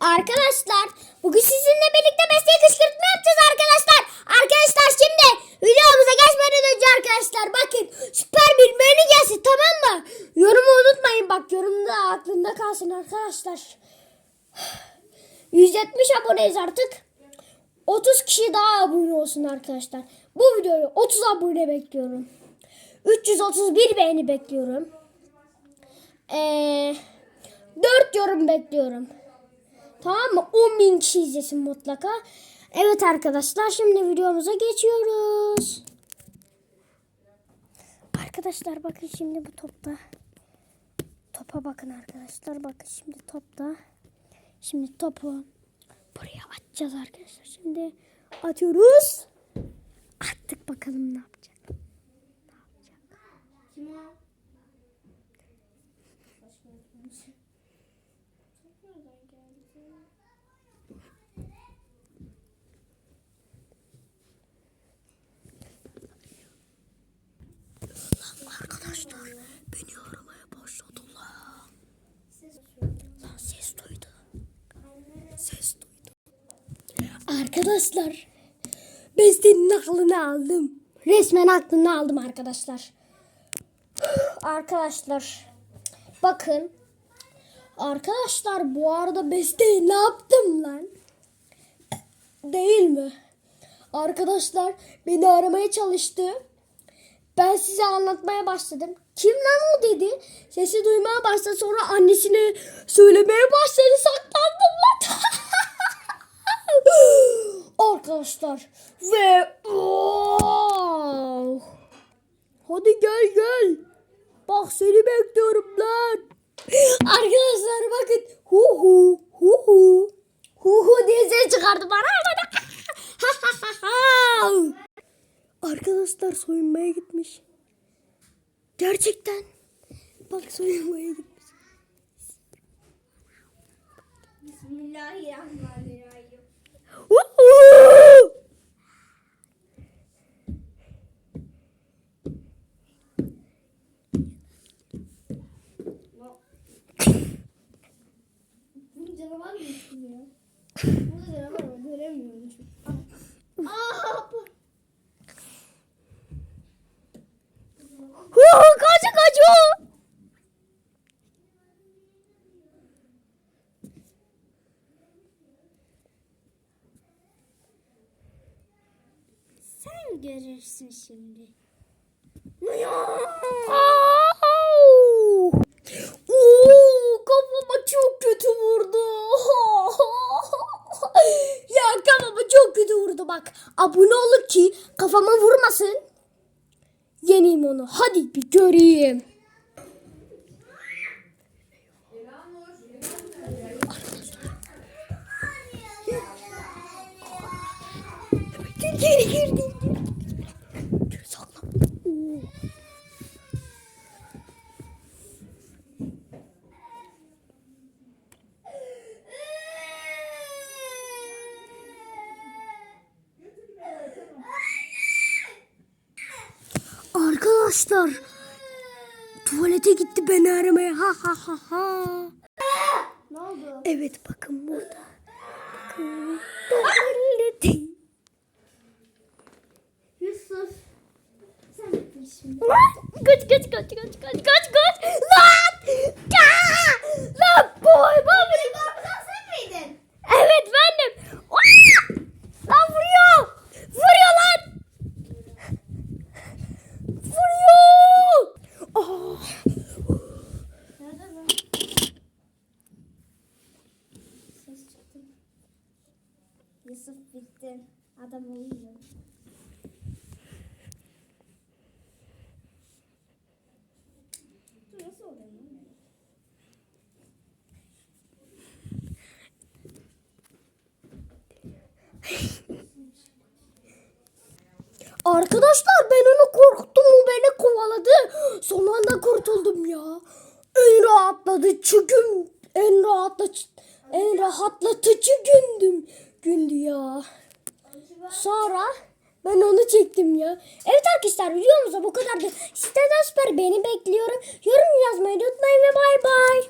Arkadaşlar bugün sizinle birlikte mesleği kışkırtma yapacağız arkadaşlar. Arkadaşlar şimdi videomuza geçmeden önce arkadaşlar bakın süper bir menü gelsin tamam mı? Yorumu unutmayın bak yorumda aklında kalsın arkadaşlar. 170 aboneyiz artık. 30 kişi daha abone olsun arkadaşlar. Bu videoyu 30 abone bekliyorum. 331 beğeni bekliyorum. Ee, 4 yorum bekliyorum. Tamam mı? 10 bin kişi izlesin mutlaka. Evet arkadaşlar şimdi videomuza geçiyoruz. Arkadaşlar bakın şimdi bu topta. Topa bakın arkadaşlar. Bakın şimdi topta. Şimdi topu buraya atacağız arkadaşlar. Şimdi atıyoruz. Attık bakalım ne yapacak. Ne yapacak? Arkadaşlar beni aramaya başladılar. Lan ses duydu. Ses duydu. Arkadaşlar ben senin aklını aldım. Resmen aklını aldım arkadaşlar. Arkadaşlar bakın. Arkadaşlar bu arada besteyi ne yaptım lan? Değil mi? Arkadaşlar beni aramaya çalıştı. Ben size anlatmaya başladım. Kim lan o dedi. Sesi duymaya başladı. Sonra annesine söylemeye başladı. Saklandım lan. Arkadaşlar. Ve oh! Hadi gel gel. Bak seni bekliyorum lan. Arkadaşlar bakın. Hu hu hu hu. Hu hu diye çıkardı bana. Arkadaşlar soyunmaya gitmiş. Gerçekten. Bak soyunmaya gitmiş. Bismillahirrahmanirrahim. Canavar mı ya? Burada canavar var göremiyorum çünkü. Aa! bu- görürsün şimdi. Oo, kafama çok kötü vurdu. ya kafama çok kötü vurdu bak. Abone olun ki kafama vurmasın. Yeneyim onu. Hadi bir göreyim. Gir gir Arkadaşlar tuvalete gitti beni aramaya ha ha ha ha. Ne oldu? Evet bakın burada. Bakın. Tuvalete. Yusuf. Sen şimdi. Kaç kaç kaç kaç kaç kaç kaç. Lan! Ya! Lan boy boy. Korkudan sen miydin? Evet bendim. Aa! Lan vuruyor. Vuruyor lan. Vuruyor. Aa! Nerede lan? Ses çıktı. Yusuf bitti. Adam oluyor? Arkadaşlar ben onu korkuttum o beni kovaladı. Son anda kurtuldum ya. En rahatlatıcı gün, en rahatlatıcı, en rahatlatıcı gündüm. Gündü ya. Sonra ben onu çektim ya. Evet arkadaşlar videomuzda bu kadardı. Sizden süper beni bekliyorum. Yorum yazmayı unutmayın ve bay bay.